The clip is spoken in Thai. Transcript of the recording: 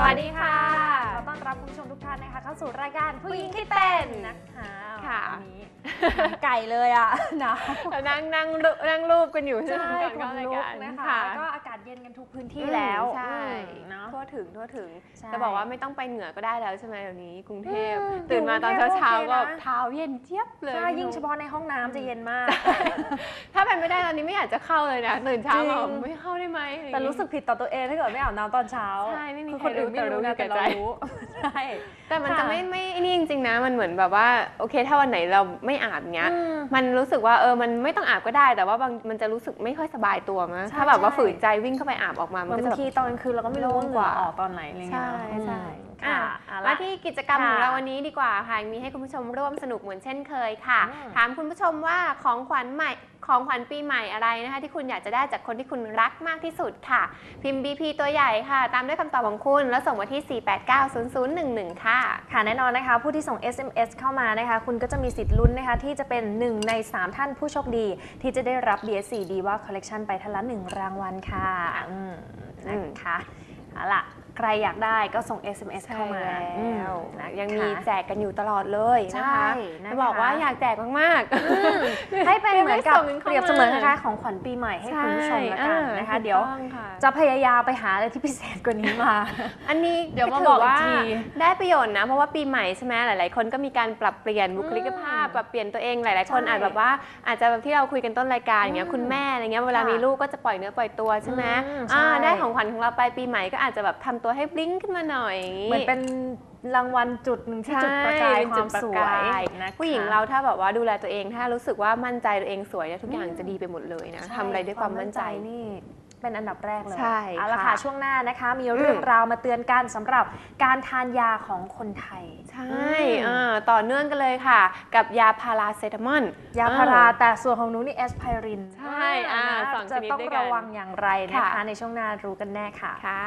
สวัสดีค่ะ สู่รายการผู้หญิงที่เป็นนะคะค่ะวันนี้ไก่เลยอะหนาวเรานั่งนั่งรูนั่งรูปกันอยู่ใช่ไหมใช่ก่อนขเข้านรายลุกการนะคะค่ะแล้วก็อากาศเย็นกันทุกพื้นที่แล้วใช่อืมเนาะทั่วถึงทั่วถึงใช่จะบอกว่าไม่ต้องไปเหนือก็ได้แล้วใช่ไหมเดี๋ยวนี้ กรุงเทพอืมตื่นมาตอนอยู่เช้ากรุงเทพเช้าโอก็เคนะเท้าเย็นเจี๊ยบเลยใช่ยิ่งเฉพาะในห้องน้ำจะเย็นมาก ถ้าเป็นไม่ได้ตอนนี้ไม่อยากจะเข้าเลยนะตื่นเช้าจริงมาไม่เข้าได้ไหมอะไอย่างแต่งี้รู้สึกผิดต่อตัวเองถ้าเกิดไม่อาบน้ำตอนเช้าใช่ไม่มีคือใคครนอื่นไม่รู้นะแต่แต่รู้เราอยู่แก่ใจรู้ ใช่แต่มันค่ะจะไม่ไม่นี่จริง ๆ นะ มันเหมือนแบบว่าโอเค ถ้าวันไหนเราไม่อาบเงี้ยอืมมันรู้สึกว่าเออมันไม่ต้องอาบก็ได้ แต่ว่าบางมันจะรู้สึกไม่ค่อยสบายตัวมั้ยใช่ถ้าแบบว่าใช่ฝืนใจวิ่งเข้าไปอาบออกมามันก็จะบางแบบทีตอนกลางคืนเราก็ไม่รู้ว่าเหงื่อออกตอนไหนอะไรเงี้ยใช่ใช่ค่ะอะอะ มาละที่กิจกรรมค่ะของเราวันนี้ดีกว่าค่ะมีให้คุณผู้ชมร่วมสนุกเหมือนเช่นเคยค่ะอืมถามคุณผู้ชมว่าของขวัญใหม่ของขวัญปีใหม่อะไรนะคะที่คุณอยากจะได้จากคนที่คุณรักมากที่สุดค่ะ พิมพ์ BP ตัวใหญ่ค่ะ ตามด้วยคำตอบของคุณ แล้วส่งมาที่ 4890011 ค่ะ ค่ะแน่นอนนะคะ ผู้ที่ส่ง SMS เข้ามานะคะ คุณก็จะมีสิทธิ์ลุ้นนะคะ ที่จะเป็น 1 ใน 3 ท่านผู้โชคดี ที่จะได้รับ BS4 ดีว่าคอลเลกชันไปทันละหนึ่งรางวัลค่ะอืมนะคะเอาล่ะ ใครอยากได้ก็ส่ง SMS เข้ามาใช่อืมแล้วนะคะยังมีแจกกันอยู่ตลอดเลยนะคะใช่นะคะ จะบอกว่าอยากแจกมากๆ ให้เป็นเหมือนกับส่งกันเปเข้ามารียบเสมือนคล้ายๆของขวัญปีใหม่ให้คุณผู้ชมละกันนะคะ เดี๋ยวถูกต้องค่ะจะพยายามไปหาอะไรที่พิเศษกว่านี้มา อันนี้เดี๋ยวมาถืบอกอีกว่าที ได้ประโยชน์นะ เพราะว่าปีใหม่ใช่ไหมหลาย ๆ คนก็มีการปรับเปลี่ยนบุคลิกภาพอืมปรับเปลี่ยนตัวเองหลาย ๆ คนใช่อาจแบบว่าอาจจะแบบที่เราคุยกันต้นรายการอย่างเงี้ยอืมคุณแม่อะไรเงี้ยเวลาค่ะมีลูกก็จะปล่อยเนื้อปล่อยตัวใช่ไหมอืมอ่าใช่ได้ของขวัญของเราไปปีใหม่ก็อาจจะแบบทำตัวให้บลิงก์ขึ้นมาหน่อย เหมือนเป็นรางวัลจุดหนึ่งที่จุดประกายใช่เป็นคจุวาดมประสวกายยนะคะผู้หญิงเราถ้าแบบว่าดูแลตัวเอง ถ้ารู้สึกว่ามั่นใจตัวเองสวยเนี่ยทุกอย่างจะดีไปหมดเลยนะใช่ทำอะไรด้วยความมั่นใจนี่เป็นอันดับแรกเลยใช่เอาละค่ะค่ะช่วงหน้านะคะ มีเรื่องราวมาเตือนกันสำหรับการทานยาของคนไทย ใช่อืมอ่าต่อเนื่องกันเลยค่ะ กับยาพาราเซตามอลยาพาราแต่ส่วนของหนูนี่แอสไพริน ใช่อ่านะสองชจะนิดต้องด้วยกันระวังอย่างไรนะคะค่ะในช่วงหน้ารู้กันแน่ค่ะค่ะ